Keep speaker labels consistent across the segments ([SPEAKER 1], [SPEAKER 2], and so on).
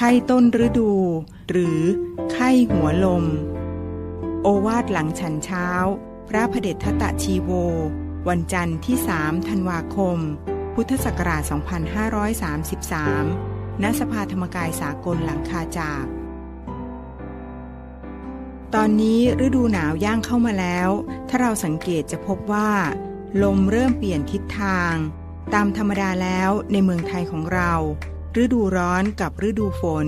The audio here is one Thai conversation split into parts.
[SPEAKER 1] ไข้ต้นฤดู หรือไข้หัวลม โอวาทหลังฉันเช้า พระพเดชทตตชีโว วันจันทร์ที่ 3 ธันวาคม พุทธศักราช 2533 ณ สภาธรรมกายสากลหลังคาจาก ตอนนี้ฤดูหนาวย่างเข้ามาแล้ว ถ้าเราสังเกตจะพบว่า ลมเริ่มเปลี่ยนทิศทาง ตามธรรมดาแล้วในเมืองไทยของเรา ฤดูร้อนกับฤดูฝน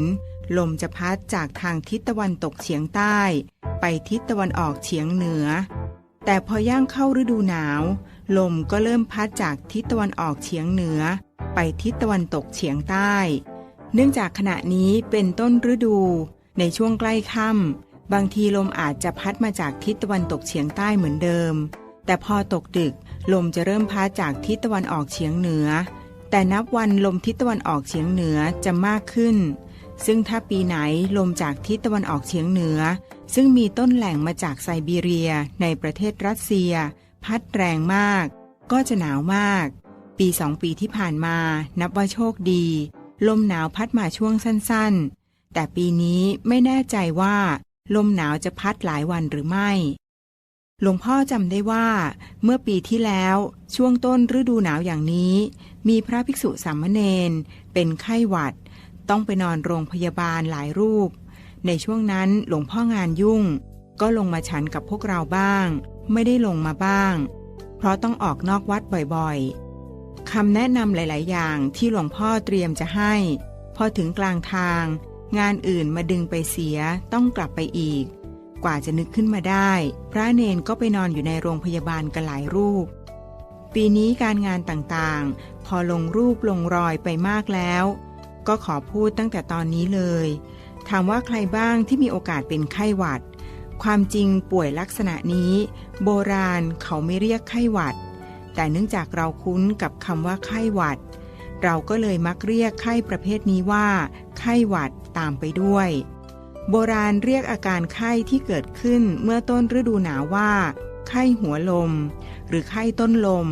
[SPEAKER 1] ลมจะพัดจากทางทิศตะวันตกเฉียงใต้ ไปทิศตะวันออกเฉียงเหนือ แต่พอย่างเข้าฤดูหนาว ลมก็เริ่มพัดจากทิศตะวันออกเฉียงเหนือ ไปทิศตะวันตกเฉียงใต้ เนื่องจากขณะนี้เป็นต้นฤดู ในช่วงใกล้ค่ำบางทีลมอาจจะพัดมาจากทิศตะวันตกเฉียงใต้เหมือนเดิม แต่พอตกดึกลมจะเริ่มพัดจากทิศตะวันออกเฉียงเหนือ แต่นับวันลมทิศตะวันออกเฉียงเหนือจะมากขึ้น ซึ่งถ้าปีไหนลมจากทิศตะวันออกเฉียงเหนือ ซึ่งมีต้นแหล่งมาจากไซบีเรียในประเทศรัสเซีย พัดแรงมาก ก็จะหนาวมาก ปีสองปีที่ผ่านมา นับว่าโชคดี ลมหนาวพัดมาช่วงสั้นๆ แต่ปีนี้ไม่แน่ใจว่า ลมหนาวจะพัดหลายวันหรือไม่หลวงพ่อจำได้ว่า เมื่อปีที่แล้วช่วงต้นฤดูหนาวอย่างนี้ มีพระภิกษุสามเณรเป็นไข้หวัด ต้องไปนอนโรงพยาบาลหลายรูป ในช่วงนั้นหลวงพ่องานยุ่ง ก็ลงมาฉันกับพวกเราบ้าง ไม่ได้ลงมาบ้าง เพราะต้องออกนอกวัดบ่อยๆคำแนะนำหลาย ๆ อย่างที่หลวงพ่อเตรียมจะให้ พอถึงกลางทาง งานอื่นมาดึงไปเสียต้องกลับไปอีก กว่าจะนึกขึ้นมาได้ พระเนนก็ไปนอนอยู่ในโรงพยาบาลกันหลายรูป ปีนี้การงานต่างๆ พอลงรูปลงรอยไปมากแล้ว ก็ขอพูดตั้งแต่ตอนนี้เลย ถามว่าใครบ้างที่มีโอกาสเป็นไข้หวัด ความจริงป่วยลักษณะนี้ โบราณเขาไม่เรียกไข้หวัด แต่เนื่องจากเราคุ้นกับคำว่าไข้หวัด เราก็เลยมักเรียกไข้ประเภทนี้ว่า ไข้หวัดตามไปด้วยโบราณเรียกอาการไข้ที่เกิดขึ้นเมื่อต้นฤดูหนาวว่า ไข้หัวลม หรือไข้ต้นลม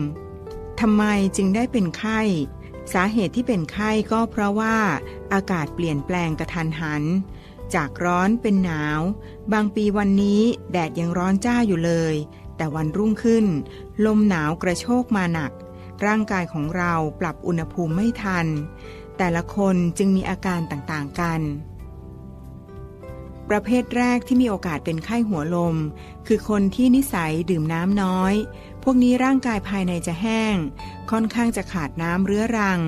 [SPEAKER 1] ทำไมจึงได้เป็นไข้ สาเหตุที่เป็นไข้ก็เพราะว่า อากาศเปลี่ยนแปลงกระทันหัน จากร้อนเป็นหนาว บางปีวันนี้แดดยังร้อนจ้าอยู่เลย แต่วันรุ่งขึ้น ลมหนาวกระโชกมาหนัก ร่างกายของเราปรับอุณหภูมิไม่ทัน แต่ละคนจึงมีอาการต่างๆกัน ประเภทแรกที่มีโอกาสเป็นไข้หัวลม คือคนที่นิสัยดื่มน้ำน้อย พวกนี้ร่างกายภายในจะแห้ง ค่อนข้างจะขาดน้ำเรื้อรัง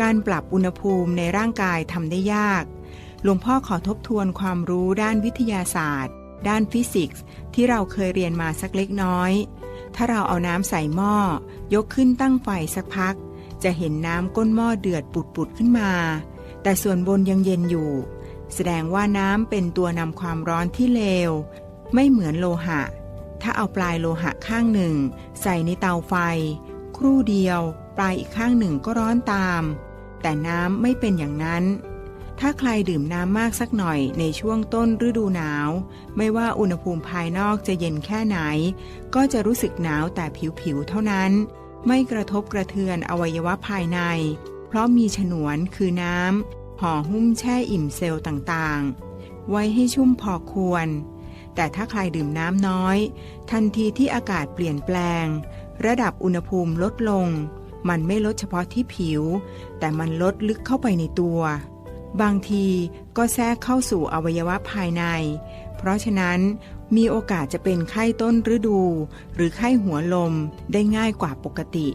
[SPEAKER 1] การปรับอุณหภูมิในร่างกายทำได้ยาก หลวงพ่อขอทบทวนความรู้ด้านวิทยาศาสตร์ ด้านฟิสิกส์ที่เราเคยเรียนมาสักเล็กน้อย ถ้าเราเอาน้ำใส่หม้อ ยกขึ้นตั้งไฟสักพัก จะเห็นน้ำก้นหม้อเดือดปุดๆขึ้นมา แต่ส่วนบนยังเย็นอยู่ แสดงว่าน้ำเป็นตัวนำความร้อนที่เลว ไม่เหมือนโลหะ ถ้าเอาปลายโลหะข้างหนึ่ง ใส่ในเตาไฟ ครู่เดียว ปลายอีกข้างหนึ่งก็ร้อนตาม แต่น้ำไม่เป็นอย่างนั้น ถ้าใครดื่มน้ำมากสักหน่อยในช่วงต้นฤดูหนาว ไม่ว่าอุณหภูมิภายนอกจะเย็นแค่ไหน ก็จะรู้สึกหนาวแต่ผิวๆเท่านั้น ไม่กระทบกระเทือนอวัยวะภายใน เพราะมีฉนวนคือน้ำ ห่อหุ้มแช่อิ่มเซลล์ต่างๆ ไว้ให้ชุ่มพอควร แต่ถ้าใครดื่มน้ำน้อย ทันทีที่อากาศเปลี่ยนแปลง ระดับอุณหภูมิลดลง มันไม่ลดเฉพาะที่ผิว แต่มันลดลึกเข้าไปในตัว บางทีก็แทรกเข้าสู่อวัยวะภายใน เพราะฉะนั้นมีโอกาสจะเป็นไข้ต้นฤดู หรือไข้หัวลมได้ง่ายกว่าปกติ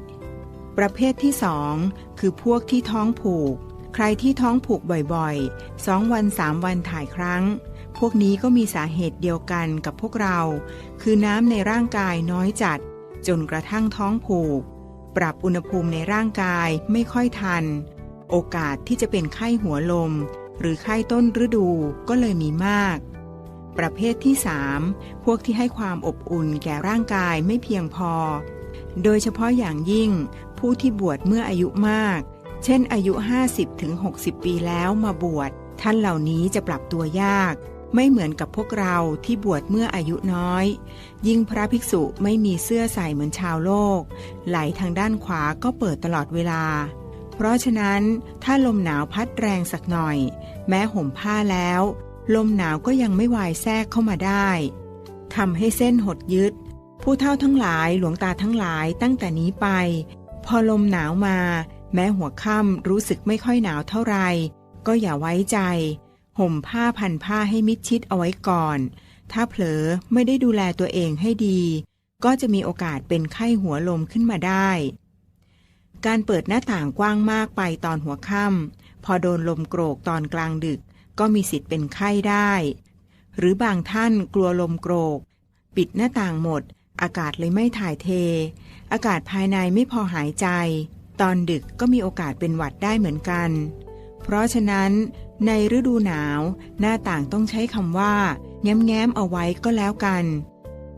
[SPEAKER 1] ประเภทที่สองคือพวกที่ท้องผูก ใครที่ท้องผูกบ่อยๆสองวันสามวันถ่ายครั้ง พวกนี้ก็มีสาเหตุเดียวกันกับพวกเรา คือน้ำในร่างกายน้อยจัด จนกระทั่งท้องผูก ปรับอุณหภูมิในร่างกายไม่ค่อยทัน โอกาสที่จะเป็นไข้หัวลม หรือไข้ต้นฤดูก็เลยมีมาก ประเภทที่ 3 พวกที่ให้ความอบอุ่นแก่ร่างกายไม่เพียงพอ โดยเฉพาะอย่างยิ่งผู้ที่บวชเมื่ออายุมาก เช่นอายุ 50-60ปีแล้วมาบวช ท่านเหล่านี้จะปรับตัวยาก ไม่เหมือนกับพวกเราที่บวชเมื่ออายุน้อย ยิ่งพระภิกษุไม่มีเสื้อใส่เหมือนชาวโลก ไหลทางด้านขวาก็เปิดตลอดเวลา เพราะฉะนั้นถ้าลมหนาวพัดแรงสักหน่อย แม้ห่มผ้าแล้ว ลมหนาวก็ยังไม่วายแทรกเข้ามาได้ทำให้เส้นหดยึด ผู้เฒ่าทั้งหลายหลวงตาทั้งหลายตั้งแต่นี้ไป พอลมหนาวมา แม้หัวค่ำรู้สึกไม่ค่อยหนาวเท่าไร ก็อย่าไว้ใจ ห่มผ้าพันผ้าให้มิดชิดเอาไว้ก่อน ถ้าเผลอไม่ได้ดูแลตัวเองให้ดี ก็จะมีโอกาสเป็นไข้หัวลมขึ้นมาได้ การเปิดหน้าต่างกว้างมากไปตอนหัวค่ำพอโดนลมโกรกตอนกลางดึก ก็มีสิทธิ์เป็นไข้ได้ หรือบางท่านกลัวลมโกรก ปิดหน้าต่างหมด อากาศเลยไม่ถ่ายเท อากาศภายในไม่พอหายใจ ตอนดึกก็มีโอกาสเป็นหวัดได้เหมือนกัน เพราะฉะนั้น ในฤดูหนาวหน้าต่างต้องใช้คำว่า แง้มๆเอาไว้ก็แล้วกัน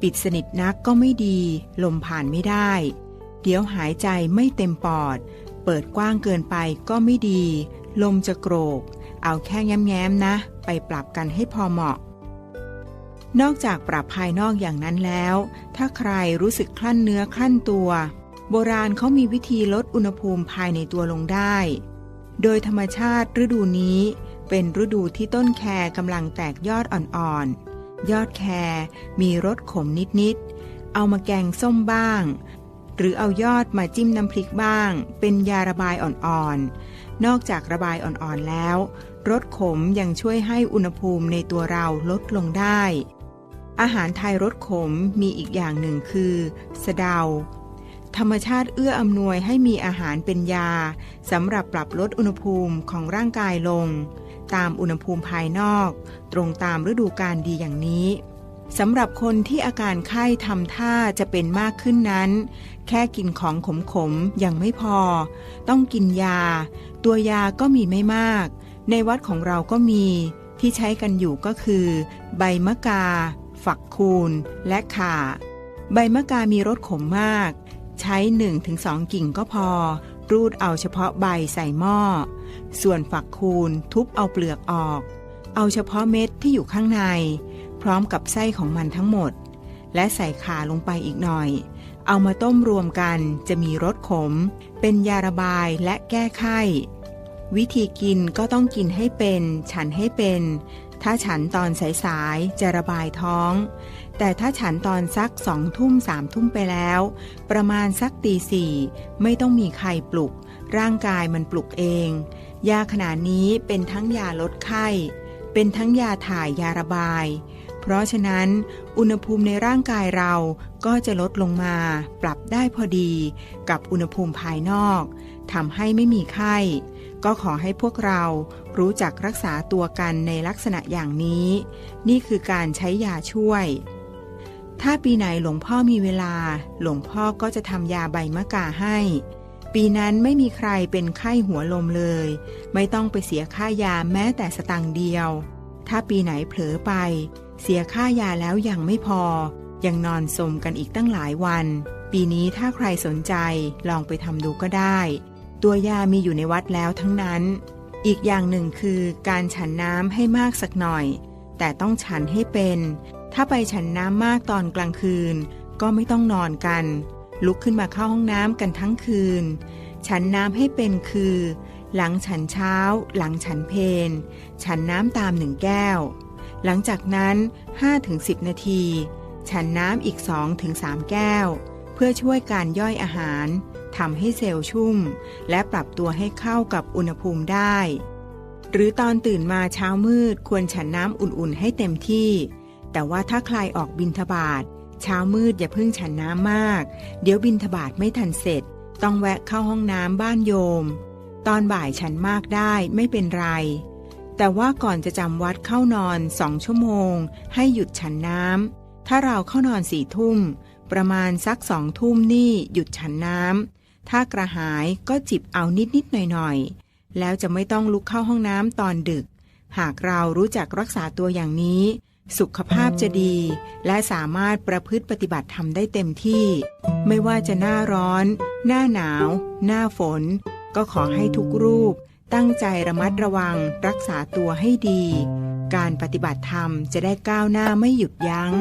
[SPEAKER 1] ปิดสนิทนักก็ไม่ดี ลมผ่านไม่ได้ เดี๋ยวหายใจไม่เต็มปอด เปิดกว้างเกินไปก็ไม่ดี ลมจะโกรก เอาแค่แง้มๆนะ ไปปรับกันให้พอเหมาะนอกจากปรับภายนอกอย่างนั้นแล้ว ถ้าใครรู้สึกคลั่นเนื้อคลั่นตัว โบราณเขามีวิธีลดอุณหภูมิภายในตัวลงได้ โดยธรรมชาติฤดูนี้เป็นฤดูที่ต้นแครกำลังแตกยอดอ่อนๆ ยอดแครมีรสขมนิดๆ เอามาแกงส้มบ้าง หรือเอายอดมาจิ้มน้ำพริกบ้าง เป็นยาระบายอ่อนๆ นอกจากระบายอ่อนๆแล้ว รสขมยังช่วยให้อุณหภูมิในตัวเราลดลงได้ อาหารไทยรสขมมีอีกอย่างหนึ่งคือ สะเดา ธรรมชาติเอื้ออำนวยให้มีอาหารเป็นยาสำหรับปรับลดอุณหภูมิของร่างกายลง ตามอุณหภูมิภายนอก ตรงตามฤดูกาลดีอย่างนี้สำหรับคนที่อาการไข้ทำท่าจะเป็นมากขึ้นนั้น แค่กินของขมๆยังไม่พอ ต้องกินยา ตัวยาก็มีไม่มาก ในวัดของเราก็มีที่ใช้กันอยู่ก็คือ ใบมะกา ฝักคูนและข่า ใบมะกามีรสขมมาก ใช้ 1-2 กิ่งก็พอ รูดเอาเฉพาะใบใส่หม้อ ส่วนฝักคูนทุบเอาเปลือกออก เอาเฉพาะเม็ดที่อยู่ข้างใน พร้อมกับไส้ของมันทั้งหมด และใส่ขาลงไปอีกหน่อย เอามาต้มรวมกันจะมีรสขม เป็นยาระบายและแก้ไข้ วิธีกินก็ต้องกินให้เป็น ฉันให้เป็น ถ้าฉันตอนสายๆจะระบายท้อง แต่ถ้าฉันตอนสักสองทุ่มสามทุ่มไปแล้ว ประมาณสักตีสี่ไม่ต้องมีใครปลุก ร่างกายมันปลุกเอง ยาขนาดนี้เป็นทั้งยาลดไข้ เป็นทั้งยาถ่ายยาระบาย เพราะฉะนั้นอุณหภูมิในร่างกายเราก็จะลดลงมา ปรับได้พอดี กับอุณหภูมิภายนอกทำให้ไม่มีไข้ ก็ขอให้พวกเรารู้จักรักษาตัวกันในลักษณะอย่างนี้ นี่คือการใช้ยาช่วย ถ้าปีไหนหลวงพ่อมีเวลา หลวงพ่อก็จะทำยาใบมะกาให้ ปีนั้นไม่มีใครเป็นไข้หัวลมเลย ไม่ต้องไปเสียค่ายาแม้แต่สตังค์เดียว ถ้าปีไหนเผลอไป เสียค่ายาแล้วยังไม่พอ ยังนอนสมกันอีกตั้งหลายวัน ปีนี้ถ้าใครสนใจลองไปทำดูก็ได้ ตัวยามีอยู่ในวัดแล้วทั้งนั้น อีกอย่างหนึ่งคือการฉันน้ำให้มากสักหน่อย แต่ต้องฉันให้เป็น ถ้าไปฉันน้ำมากตอนกลางคืน ก็ไม่ต้องนอนกัน ลุกขึ้นมาเข้าห้องน้ำกันทั้งคืน ฉันน้ำให้เป็นคือ หลังฉันเช้า หลังฉันเพนฉันน้ำตามหนึ่งแก้ว หลังจากนั้น 5-10 นาที ฉันน้ำอีก 2-3 แก้ว เพื่อช่วยการย่อยอาหาร ทำให้เซลล์ชุ่ม และปรับตัวให้เข้ากับอุณหภูมิได้ หรือตอนตื่นมาเช้ามืดควรฉันน้ำอุ่นๆให้เต็มที่ แต่ว่าถ้าใครออกบินทบาทเช้ามืดอย่าเพิ่งฉันน้ำมาก เดี๋ยวบินทบาทไม่ทันเสร็จ ต้องแวะเข้าห้องน้ำบ้านโยม ตอนบ่ายฉันมากได้ไม่เป็นไร แต่ว่าก่อนจะจำวัดเข้านอนสองชั่วโมง ให้หยุดฉันน้ำถ้าเราเข้านอนสี่ทุ่ม ประมาณสักสองทุ่มนี่หยุดฉันน้ำ ถ้ากระหายก็จิบเอานิดๆหน่อยๆแล้วจะไม่ต้องลุกเข้าห้องน้ำตอนดึก หากเรารู้จักรักษาตัวอย่างนี้ สุขภาพจะดี และสามารถประพฤติปฏิบัติทำได้เต็มที่ ไม่ว่าจะหน้าร้อน หน้าหนาว หน้าฝน ก็ขอให้ทุกรูป ตั้งใจระมัดระวัง รักษาตัวให้ดี การปฏิบัติธรรมจะได้ก้าวหน้าไม่หยุดยัง้ง